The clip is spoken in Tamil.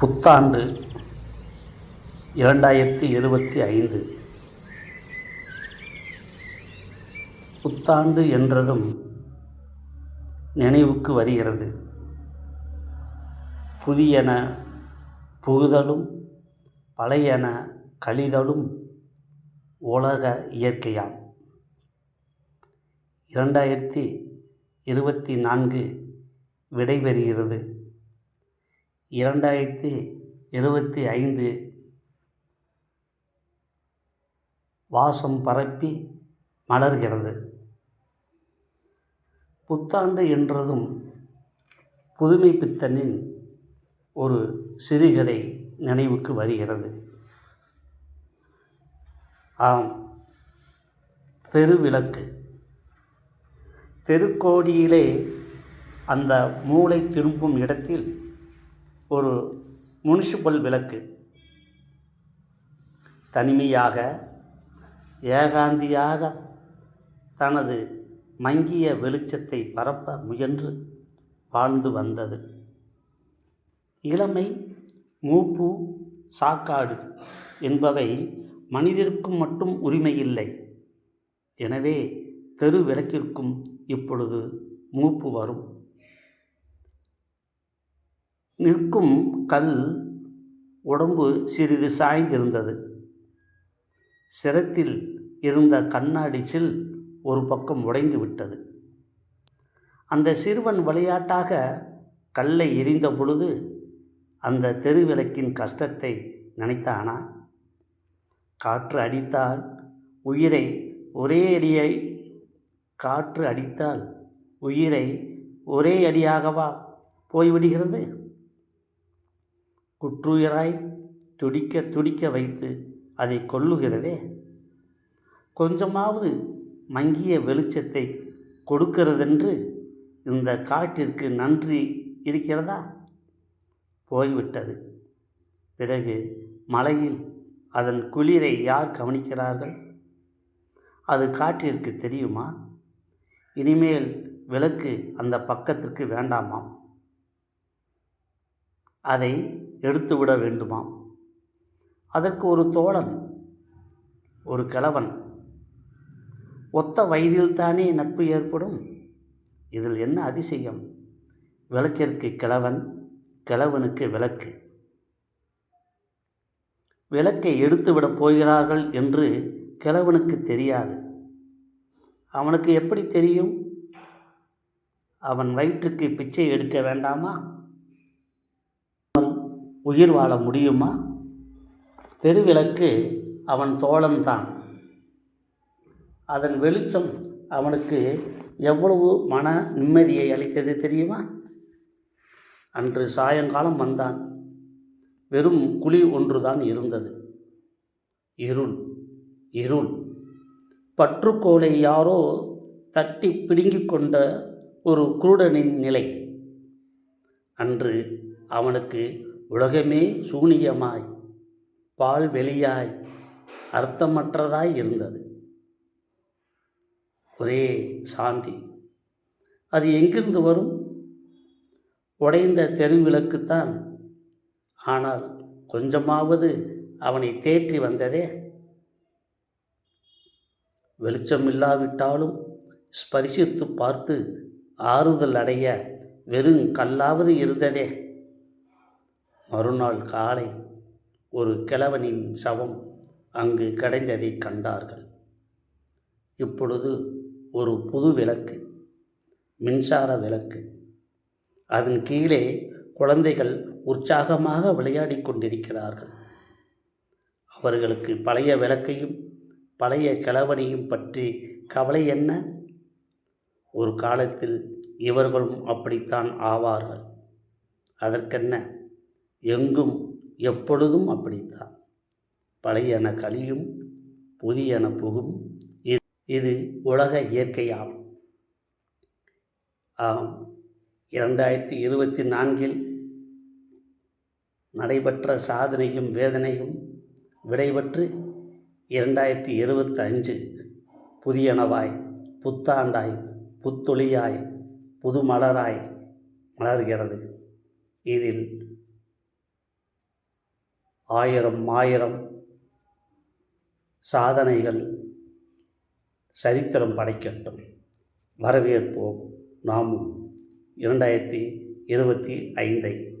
புத்தாண்டு இரண்டாயிரத்தி இருபத்தி ஐந்து. புத்தாண்டு என்றதும் நினைவுக்கு வருகிறது. புதியன புகுதலும் பழையன கழிதலும் உலக இயற்கையாம். இரண்டாயிரத்தி இருபத்தி நான்கு விடைபெறுகிறது. இரண்டாயிரத்தி இருபத்தி ஐந்து வாசம் பரப்பி மலர்கிறது. புத்தாண்டு என்றதும் புதுமை பித்தனின் ஒரு சிறுகதை நினைவுக்கு வருகிறது. ஆம் தெருவிளக்கு. தெருக்கோடியிலே அந்த மூளை திரும்பும் இடத்தில் ஒரு முனிசிபல் விளக்கு. தனிமையாக ஏகாந்தியாக தனது மங்கிய வெளிச்சத்தை பரப்ப முயன்று வாழ்ந்து வந்தது. இளமை மூப்பு சாக்காடு என்பவை மனிதருக்கும் மட்டும் உரிமையில்லை. எனவே தெரு விளக்கிற்கும் இப்பொழுது மூப்பு வரும். நிற்கும் கல் உடம்பு சிறிது சாய்ந்திருந்தது. சிரத்தில் இருந்த கண்ணாடி சில் ஒரு பக்கம் உடைந்து விட்டது. அந்த சிறுவன் விளையாட்டாக கல்லை எரிந்த பொழுது அந்த தெருவிளக்கின் கஷ்டத்தை நினைத்தானா? காற்று அடித்தால் உயிரை ஒரே அடியை காற்று அடித்தால் உயிரை ஒரே அடியாகவா போய்விடுகிறது? குற்றுயிராய் துடிக்க துடிக்க வைத்து அதை கொல்லுகிறதே? கொஞ்சமாவது மங்கிய வெளிச்சத்தை கொடுக்கிறதென்று இந்த காட்டிற்கு நன்றி இருக்கிறதா? போய்விட்டது. பிறகு மலையில் அதன் குளிரை யார் கவனிக்கிறார்கள்? அது காற்றிற்கு தெரியுமா? இனிமேல் விளக்கு அந்த பக்கத்திற்கு வேண்டாமாம். அதை எடுத்துவிட வேண்டுமாம் அதற்கு ஒரு தோழன் ஒரு கிழவன் ஒத்த வயதில்தானே நட்பு ஏற்படும்? இதில் என்ன அதிசயம்? விளக்கிற்கு கிழவன் கிழவனுக்கு விளக்கு. விளக்கை எடுத்துவிடப் போகிறார்கள் என்று கிழவனுக்கு தெரியாது. அவனுக்கு எப்படி தெரியும்? அவன் வயிற்றுக்கு பிச்சை எடுக்க வேண்டாமா? உயிர் வாழ முடியுமா? தெருவிளக்கு அவன் தோழன்தான் அதன் வெளிச்சம் அவனுக்கு எவ்வளவு மன நிம்மதியை அளித்தது தெரியுமா? அன்று சாயங்காலம் வந்தான். வெறும் குழி ஒன்றுதான் இருந்தது. இருள் இருள். பற்றுக்கோளை யாரோ தட்டி பிடுங்கிக் கொண்ட ஒரு குருடனின் நிலை. அன்று அவனுக்கு உலகமே சூனியமாய் பால் வெளியாய் அர்த்தமற்றதாய் இருந்தது. ஒரே சாந்தி. அது எங்கிருந்து வரும்? உடைந்த தெருவிளக்குத்தான். ஆனால் கொஞ்சமாவது அவனை தேற்றி வந்ததே. வெளிச்சம் இல்லாவிட்டாலும் ஸ்பரிசித்து பார்த்து ஆறுதல் அடைய வெறும் கல்லாவது இருந்ததே. மறுநாள் காலை ஒரு கிழவனின் சவம் அங்கு கிடைந்ததை கண்டார்கள். இப்பொழுது ஒரு புது விளக்கு மின்சார விளக்கு. அதன் கீழே குழந்தைகள் உற்சாகமாக விளையாடி கொண்டிருக்கிறார்கள். அவர்களுக்கு பழைய விளக்கையும் பழைய கிழவனையும் பற்றி கவலை என்ன? ஒரு காலத்தில் இவர்களும் அப்படித்தான் ஆவார்கள். அதற்கென்ன? எங்கும் எப்பொழுதும் அப்படித்தான். பழையன கழியும் புதியன புகும். இது உலக இயற்கையாம். ஆம். இரண்டாயிரத்தி இருபத்தி நான்கில் நடைபெற்ற சாதனையும் வேதனையும் விடைபெற்று இரண்டாயிரத்தி இருபத்தஞ்சு புதியனவாய் புத்தாண்டாய் புத்தொளியாய் புது மலராய் மலர்கிறது. இதில் ஆயிரம் ஆயிரம் சாதனைகள் சரித்திரம் படைக்கட்டும். வரவேற்போம். நாமும் இரண்டாயிரத்தி இருபத்தி ஐந்தை